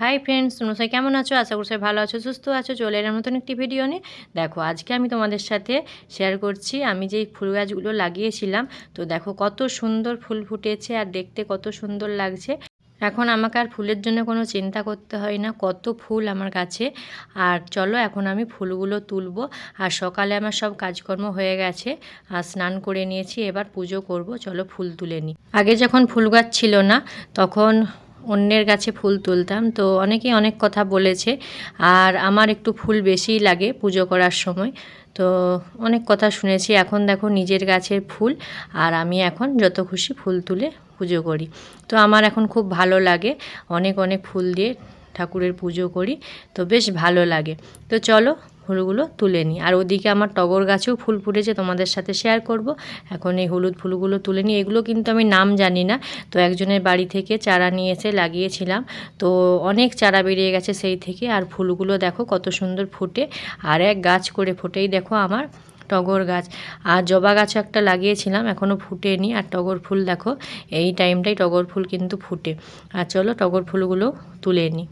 Hi friends তোমরা সবাই কেমন আছো? আশা সবাই ভালো আছো, সুস্থ আছো। চলে এলাম নতুন একটি ভিডিও নিয়ে। দেখো, আজকে আমি তোমাদের সাথে শেয়ার করছি। আমি যেই ফুল গাছগুলো লাগিয়েছিলাম, তো দেখো কত সুন্দর ফুল ফুটেছে আর দেখতে কত সুন্দর লাগছে। এখন আমাকে আর ফুলের জন্য কোনো চিন্তা করতে হয় না, কত ফুল আমার কাছে। আর চলো, এখন আমি ফুলগুলো তুলবো। আর সকালে আমার সব কাজকর্ম হয়ে গেছে, আর স্নান করে নিয়েছি, এবার পুজো করব। চলো ফুল তুলে নিই আগে যখন ফুল গাছ ছিল না, তখন অন্যের গাছে ফুল তুলতাম। তো অনেকেই অনেক কথা বলেছে। আর আমার একটু ফুল বেশিই লাগে পুজো করার সময়। তো অনেক কথা শুনেছি। এখন দেখো নিজের গাছের ফুল আর আমি এখন যত খুশি ফুল তুলে পুজো করি। তো আমার এখন খুব ভালো লাগে। অনেক অনেক ফুল দিয়ে ঠাকুরের পুজো করি। তো বেশ ভালো লাগে। তো চলো ফুলগুলো তুলে নিই। আর ওদিকে আমার টগর গাছেও ফুল ফুটেছে, তোমাদের সাথে শেয়ার করব। এখন এই হলুদ ফুলগুলো তুলে নিই। এগুলো কিন্তু আমি নাম জানি না। তো একজনের বাড়ি থেকে চারা নিয়ে এসে লাগিয়েছিলাম। তো অনেক চারা বেরিয়ে গেছে সেই থেকে। আর ফুলগুলো দেখো কত সুন্দর ফুটে। আর এক গাছ করে ফুটেই দেখো আমার টগর গাছ। আর জবা গাছ একটা লাগিয়েছিলাম এখনও ফুটেনি। আর টগর ফুল দেখো, এই টাইমটাই টগর ফুল কিন্তু ফুটে। আর চলো টগর ফুলগুলো তুলে নিই।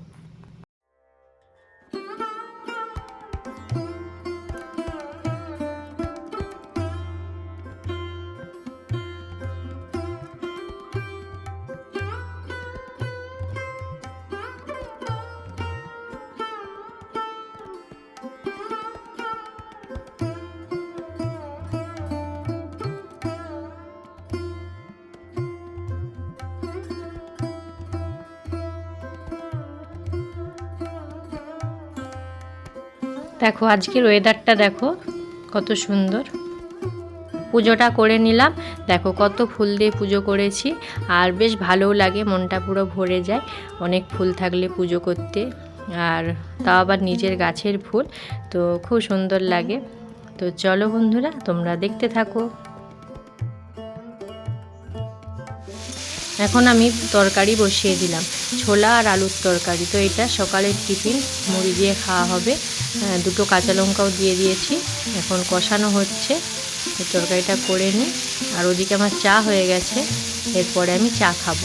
দেখো, আজকের ওয়েদারটা দেখো, কত সুন্দর। পুজোটা করে নিলাম। দেখো, কত ফুল দিয়ে পুজো করেছি। আর বেশ ভালোও লাগে, মনটা পুরো ভরে যায়। অনেক ফুল থাকলে পুজো করতে। আর তাও আবার নিজের গাছের ফুল, তো খুব সুন্দর লাগে। তো চলো বন্ধুরা, তোমরা দেখতে থাকো। এখন আমি তরকারি বসিয়ে দিলাম, ছোলা আর আলুর তরকারি। তো এটা সকালের টিফিন, মুড়ি দিয়ে খাওয়া হবে। দুটো কাঁচা লঙ্কাও দিয়ে দিয়েছি। এখন কষানো হচ্ছে। তরকারিটা করে নিই। আর ওদিকে আমার চা হয়ে গেছে। এরপরে আমি চা খাব।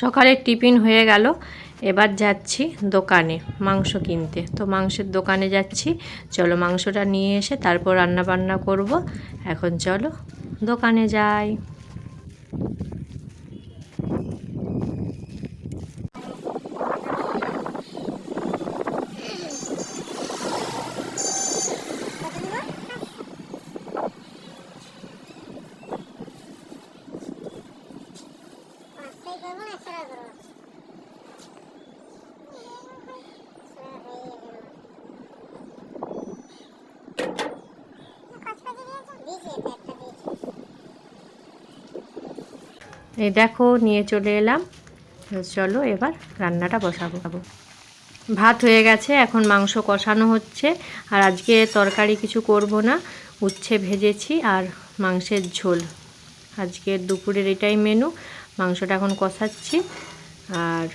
সকালের টিফিন হয়ে গেল। এবার যাচ্ছি দোকানে মাংস কিনতে। তো মাংসের দোকানে যাচ্ছি। চলো মাংসটা নিয়ে এসে তারপর রান্না বান্না করব। এখন চলো দোকানে যাই। এই দেখো, নিয়ে চলে এলাম। চলো এবার রান্নাটা বসাবো। ভাত হয়ে গেছে, এখন মাংস কষানো হচ্ছে। আর আজকে তরকারি কিছু করব না, উচ্ছে ভেজেছি আর মাংসের ঝোল। আজকে দুপুরের এটাই মেনু মাংসটা এখন কষাচ্ছি। আর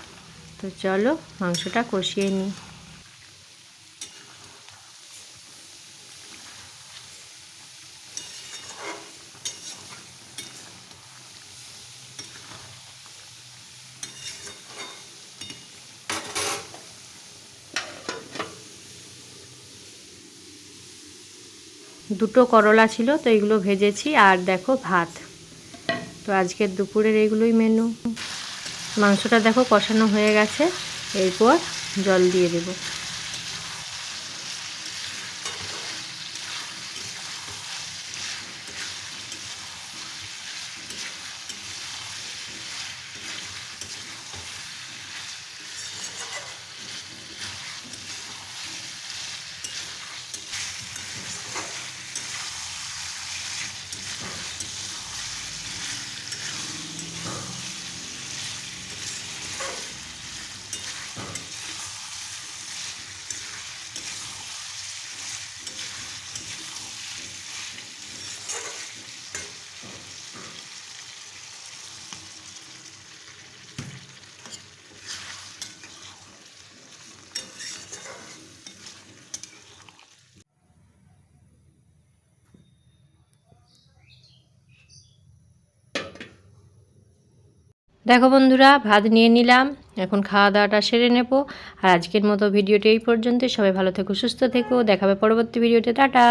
তো চলো, মাংসটা কষিয়ে নিই। দুটো করলা ছিল, তো এগুলো ভেজেছি। আর দেখো ভাত। তো আজকের দুপুরের এইগুলোই মেনু মাংসটা দেখো কষানো হয়ে গেছে। এরপর জল দিয়ে দেব। দেখো বন্ধুরা, ভাত নিয়ে নিলাম। এখন খাওয়া দাওয়াটা সেরে নেব। আর আজকের মতো ভিডিওটি এই পর্যন্ত সবাই ভালো থেকো, সুস্থ থেকো। দেখাবে পরবর্তী ভিডিওতে। টাটা!